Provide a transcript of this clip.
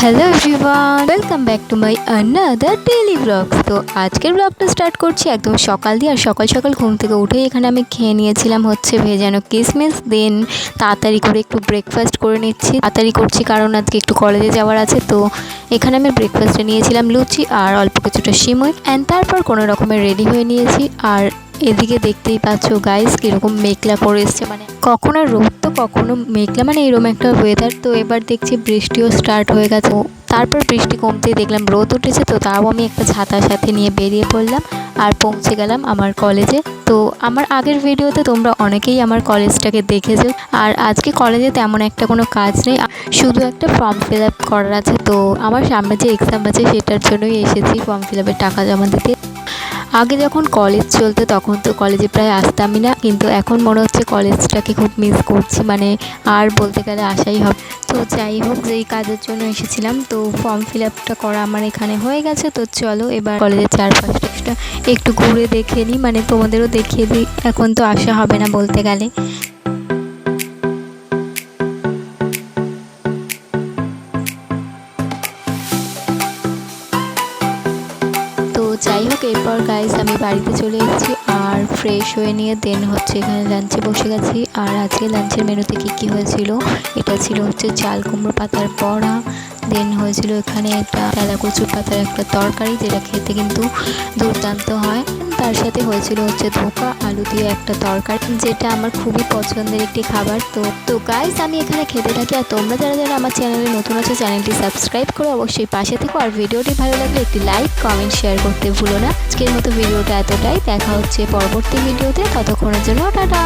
Hello everyone welcome back to my another daily blogs তো আজকের ব্লগটা স্টার্ট করছি একদম সকাল দিয়ে, আর সকাল সকাল ঘুম থেকে উঠেই এখানে আমি খেয়ে নিয়েছিলাম হচ্ছে ভেজানো কিসমিস। দেন তাড়াতাড়ি করে একটু ব্রেকফাস্ট করে নিচ্ছি। তাড়াতাড়ি করছি কারণ আজকে একটু কলেজে যাওয়ার আছে, তো এখানে আমি ব্রেকফাস্টে নিয়েছিলাম লুচি আর অল্প কিছুটা সিমই অ্যান্ড তারপর কোনো রকমের রেডি হয়ে নিয়েছি। আর এদিকে দেখতেই পাচ্ছ গাইস কীরকম মেঘলা করে এসছে। মানে কখনো রোদ তো কখনো মেঘলা মানে এরকম একটা ওয়েদার তো এবার দেখছি বৃষ্টিও স্টার্ট হয়ে গেছে। তারপর বৃষ্টি কমতেই দেখলাম, রোদ উঠেছে। তো তাও আমি একটা ছাতার সাথে নিয়ে বেরিয়ে পড়লাম আর পৌঁছে গেলাম আমার কলেজে তো আমার আগের ভিডিওতে তোমরা অনেকেই আমার কলেজটাকে দেখেছ। আর আজকে কলেজে তেমন একটা কোনো কাজ নেই। শুধু একটা ফর্ম ফিল আপ করার আছে। তো আমার সামনে যে এক্সাম আছে, সেটার জন্যই এসেছি ফর্ম ফিল আপের টাকা জমা দিতে। আগে যখন কলেজ চলতো তখন তো কলেজে প্রায় আসতামই না, কিন্তু এখন মনে হচ্ছে কলেজটাকে খুব মিস করছি মানে আর বলতে গেলে আসাই হবে। তো যাই হোক যেই কাজের জন্য এসেছিলাম, তো ফর্ম ফিল আপটা করা আমার এখানে হয়ে গেছে, তো চলো এবার কলেজের চারপাশটা একটু ঘুরে দেখে নিই মানে তোমাদেরও দেখিয়ে দিই, এখন তো আসা হবে না বলতে গেলে। যাই হোক এরপর গাইজ আমি বাড়িতে চলে এসেছি আর ফ্রেশ হয়ে নিয়ে দেন হচ্ছে এখানে লাঞ্চে বসে গেছি। আর আজকে লাঞ্চের মেনুতে কী কী হয়েছিল? এটা ছিল হচ্ছে চাল কুমড়ো পাতার বড়া দেন হয়েছিল এখানে একটা তেলা কচুর পাতার একটা তরকারি যেটা খেতে কিন্তু দুর্দান্ত হয়। তার সাথে হয়েছিল হচ্ছে ধোকা, আলু দিয়ে একটা তরকারি, যেটা আমার খুবই পছন্দের একটি খাবার। তো তো গাইস আমি এখানে খেতে থাকি আর তোমরা যারা যারা আমার চ্যানেলে নতুন আছে চ্যানেলটি সাবস্ক্রাইব করে, অবশ্যই পাশে থেকো। আর ভিডিওটি ভালো লাগলে একটি লাইক কমেন্ট শেয়ার করতে ভুলো না। আজকের মতো ভিডিওটা এতটাই। দেখা হচ্ছে পরবর্তী ভিডিওতে। ততক্ষণের জন্য টাটা!